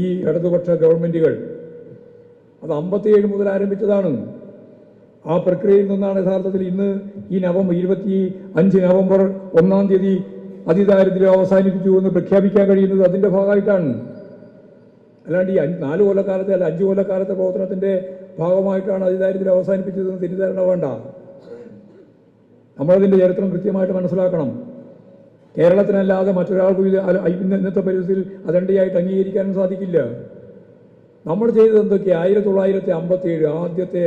ഈ ഇടതുപക്ഷ ഗവൺമെന്റുകൾ അത് അമ്പത്തിയേഴ് മുതൽ ആരംഭിച്ചതാണ്. ആ പ്രക്രിയയിൽ നിന്നാണ് യഥാർത്ഥത്തിൽ ഇന്ന് ഈ നവംബർ ഇരുപത്തി അഞ്ച് നവംബർ ഒന്നാം തീയതി അതിദാരിദ്ര്യം അവസാനിപ്പിച്ചു എന്ന് പ്രഖ്യാപിക്കാൻ കഴിയുന്നത് അതിന്റെ ഭാഗമായിട്ടാണ്. അല്ലാണ്ട് ഈ അഞ്ച് നാല് കൊല്ലക്കാലത്തെ അല്ല അഞ്ച് കൊല്ലക്കാലത്തെ പ്രവർത്തനത്തിന്റെ ഭാഗമായിട്ടാണ് അതിദാരിദ്ര്യം അവസാനിപ്പിച്ചതെന്ന് തെറ്റിദ്ധാരണ വേണ്ട. നമ്മളതിന്റെ ചരിത്രം കൃത്യമായിട്ട് മനസ്സിലാക്കണം. കേരളത്തിനല്ലാതെ മറ്റൊരാൾക്കും ഇത് ഇന്നത്തെ പരിസ്ഥിതിയിൽ അതണ്ടിയായിട്ട് അംഗീകരിക്കാനും സാധിക്കില്ല. നമ്മൾ ചെയ്തത് എന്തൊക്കെയാണ് ആയിരത്തി തൊള്ളായിരത്തി അമ്പത്തി ഏഴ് ആദ്യത്തെ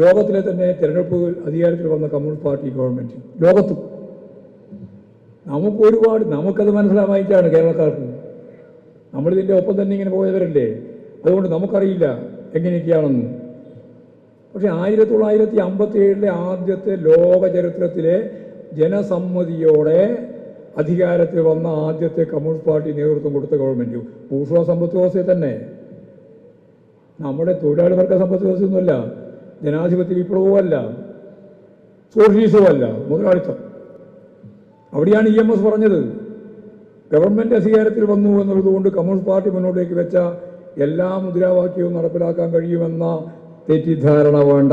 ലോകത്തിലെ തന്നെ തിരഞ്ഞെടുപ്പ് അധികാരത്തിൽ വന്ന കമ്മ്യൂണിസ്റ്റ് പാർട്ടി ഗവൺമെന്റ് ലോകത്ത്. നമുക്ക് ഒരുപാട് നമുക്കത് മനസ്സിലാവായിട്ടാണ് കേരളക്കാർക്ക്. നമ്മളിതിന്റെ ഒപ്പം തന്നെ ഇങ്ങനെ പോയവരല്ലേ? അതുകൊണ്ട് നമുക്കറിയില്ല എങ്ങനെയൊക്കെയാണെന്ന്. പക്ഷെ ആയിരത്തി തൊള്ളായിരത്തി അമ്പത്തി ഏഴിലെ ആദ്യത്തെ ലോക ചരിത്രത്തിലെ ജനസമ്മതിയോടെ അധികാരത്തിൽ വന്ന ആദ്യത്തെ കമ്മ്യൂണിസ്റ്റ് പാർട്ടി നേതൃത്വം കൊടുത്ത ഗവൺമെന്റ്. ഊർഷ്വ സമ്പത്ത് വ്യവസ്ഥയെ തന്നെ. നമ്മുടെ തൊഴിലാളി വർഗ സമ്പത്ത് വ്യവസ്ഥയൊന്നുമല്ല. ജനാധിപത്യ വിപ്ലവമല്ല അല്ല സോഷ്യലിസവും അല്ല മുതലാളിത്തം. അവിടെയാണ് ഇ എം എസ് പറഞ്ഞത്. ഗവൺമെന്റ് അധികാരത്തിൽ വന്നു എന്നുള്ളതുകൊണ്ട് കമ്മ്യൂണിസ്റ്റ് പാർട്ടി മുന്നോട്ടേക്ക് വെച്ച എല്ലാ മുദ്രാവാക്യവും നടപ്പിലാക്കാൻ കഴിയുമെന്ന തെറ്റിദ്ധാരണ വേണ്ട.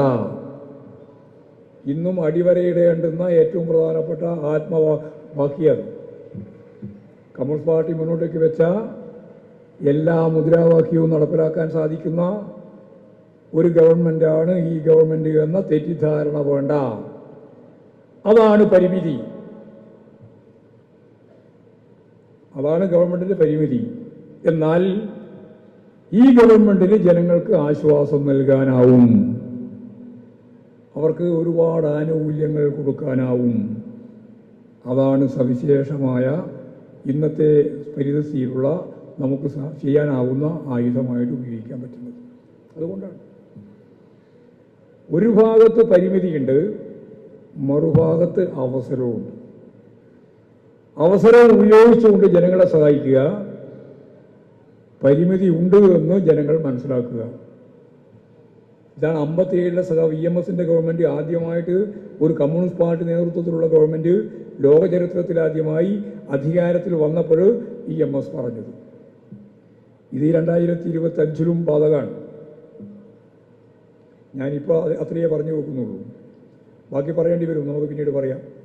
ഇന്നും അടിവരയിടേണ്ടുന്ന ഏറ്റവും പ്രധാനപ്പെട്ട ആത്മവാക്യം കമ്മ്യൂണിസ്റ്റ് പാർട്ടി മുന്നോട്ടേക്ക് വെച്ച എല്ലാ മുദ്രാവാക്യവും നടപ്പിലാക്കാൻ സാധിക്കുന്ന ഒരു ഗവൺമെന്റാണ് ഈ ഗവൺമെന്റ് എന്ന തെറ്റിദ്ധാരണ വേണ്ട. അതാണ് പരിമിതി. അതാണ് ഗവൺമെന്റിന്റെ പരിമിതി. എന്നാൽ ഈ ഗവൺമെന്റിന് ജനങ്ങൾക്ക് ആശ്വാസം നൽകാനാവും. അവർക്ക് ഒരുപാട് ആനുകൂല്യങ്ങൾ കൊടുക്കാനാവും. അതാണ് സവിശേഷമായ ഇന്നത്തെ പരിതസ്ഥിതിയിലുള്ള നമുക്ക് ചെയ്യാനാവുന്ന ആയുധമായിട്ട് ഉപയോഗിക്കാൻ പറ്റുന്നത്. അതുകൊണ്ടാണ്. ഒരു ഭാഗത്ത് പരിമിതിയുണ്ട് മറുഭാഗത്ത് അവസരവുമുണ്ട് അവസരം ഉപയോഗിച്ചുകൊണ്ട് ജനങ്ങളെ സഹായിക്കുക പരിമിതി ഉണ്ട് എന്ന് ജനങ്ങൾ മനസ്സിലാക്കുക. ഇതാണ് അമ്പത്തിയേഴിലെ സഖാവ് വി എം എസിന്റെ ഗവൺമെന്റ്. ആദ്യമായിട്ട് ഒരു കമ്മ്യൂണിസ്റ്റ് പാർട്ടി നേതൃത്വത്തിലുള്ള ഗവൺമെന്റ് ലോകചരിത്രത്തിലാദ്യമായി അധികാരത്തിൽ വന്നപ്പോൾ ഇ എം എസ് പറഞ്ഞത്. ഇത് രണ്ടായിരത്തി ഇരുപത്തി അഞ്ചിലും ബാധകമാണ്. ഞാനിപ്പോൾ അത് അത്രയേ പറഞ്ഞു വെക്കുന്നുള്ളൂ. ബാക്കി പറയേണ്ടി വരും. നമുക്ക് പിന്നീട് പറയാം.